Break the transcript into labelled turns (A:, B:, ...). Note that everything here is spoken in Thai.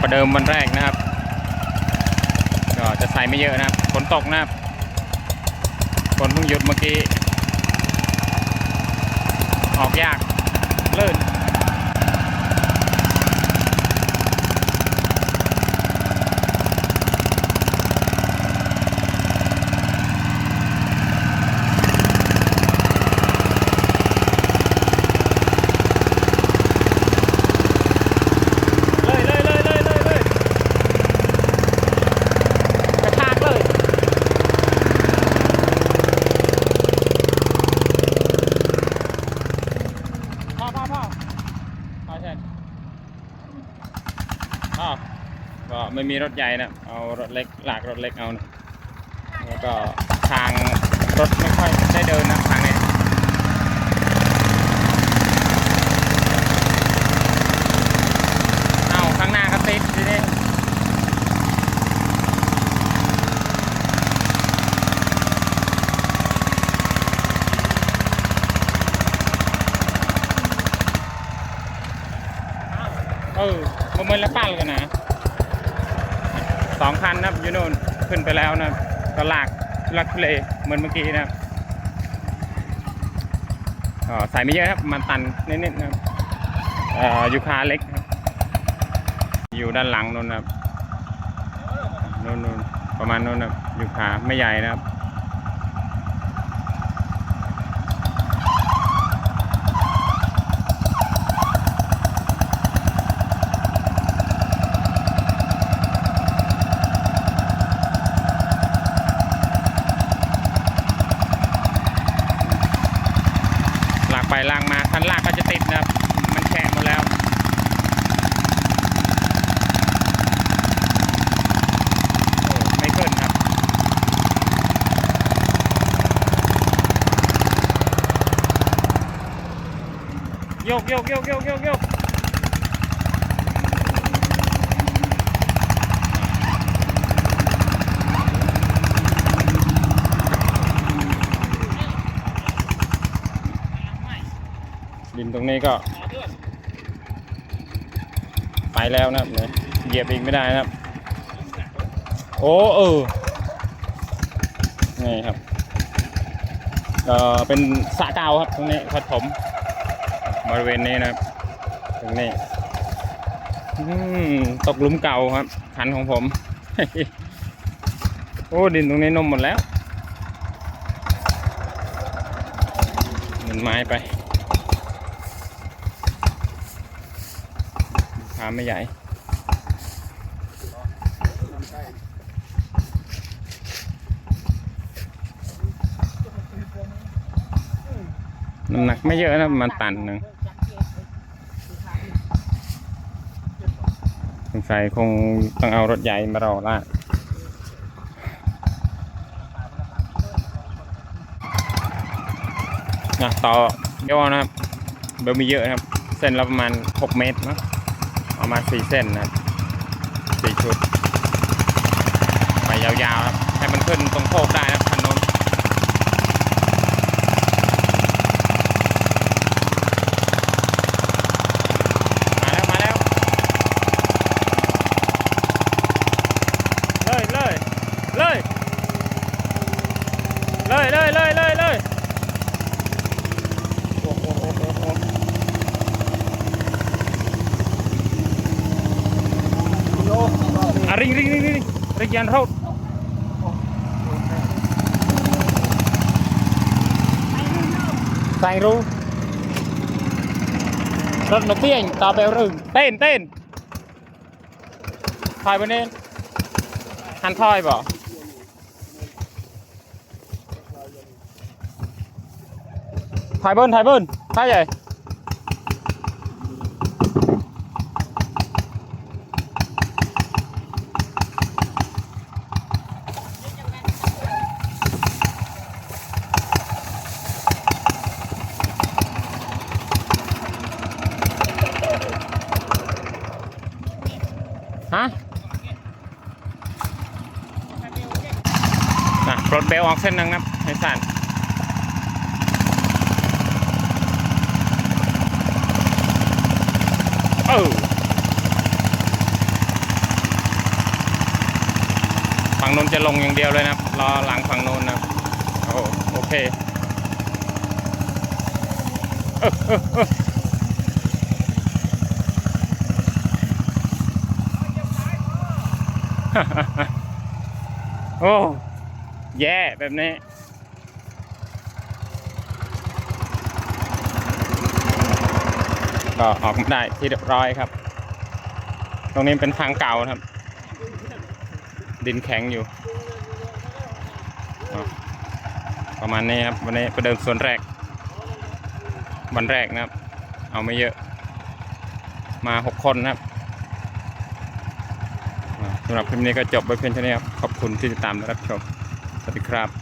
A: ประเดิมวันแรกนะครับ ก็จะใส่ไม่เยอะนะครับฝนตกนะครับฝนเพิ่งหยุดเมื่อกี้ ออกยากลื่น เลยเลยเลยเลยเลยเลยกระชากเลยพ่อพ่อพ่อ พ่อเช่นพ่อก็ไม่มีรถใหญ่นะเอารถเล็กหลากรถเล็กเอานะแล้วก็ทางรถไม่ค่อยได้เดินนะทางนี้ เอาข้างหน้าก็ติดทีนี้เออ มันเหมือนละปั้นกันนะสองคันนะยูโน่นขึ้นไปแล้วนะครับก็ลากลักทุเลเหมือนเมื่อกี้นะใส่ไม่เยอะครับมันตันนิดๆนะครับเอ่อยูคาเล็กอยู่ด้านหลังนู่นนะครับนู่นนู่นประมาณนู่นนะครับยู่ขาไม่ใหญ่นะครับ ลากไปลางมาคันล่างก็จะติดนะครับ มันแฉะหมดแล้ว โอ้ไม่ขึ้นครับโยกโยกโยกโยกโยก ดินตรงนี้ก็ไปแล้วนะครับเนี่ยเหยียบอีกไม่ได้นะครับ โอ้เออนี่ครับเอ่อเป็นสะเกาครับตรงนี้พัดผมบริเวณนี้นะครับ ตรงนี้อตกหลุมเก่าครับคันของผม โอ้ดินตรงนี้นมหมดแล้วเหมือนไม้ไป ขาไม่ใหญ่น้ำหนักไม่เยอะนะมันตันหนึ่งสงสัยคงต้องเอารถใหญ่มารอลากนะต่อย่อนะครับเบลมีเยอะนะครับ เส้นละประมาณ 6 เมตรนะ ประมาณ4เส้นนะสี่ชุด ไปยาวๆครับ ให้มันขึ้นตรงโคกได้นะ ring ring ring ring ring jangan road sang ru rất nó tiền ta bèo rừng tên tên thôi bên lên hắn thôi bỏ thái bơn thái bơn thái vậy น่ะปลดเบลออกเส้นนึงครับให้สั่นเออฝั่งนู้นจะลงอย่างเดียวเลยนะครับรอหลังฝั่งนู้นนะครับโอ้โอเคเออเออเออโอ้ แย่แบบนี้ ก็ออกมาได้ที่เรียบร้อยครับ ตรงนี้เป็นทางเก่าครับ ดินแข็งอยู่ ประมาณนี้ครับ วันนี้ประเดิมส่วนแรก วันแรกนะครับ เอาไม่เยอะ มาหกคนนะครับสำหรับคลิปนี้ก็จบไปเพียงเท่านี้ครับ ขอบคุณที่ติดตามและรับชม วัสดีครับ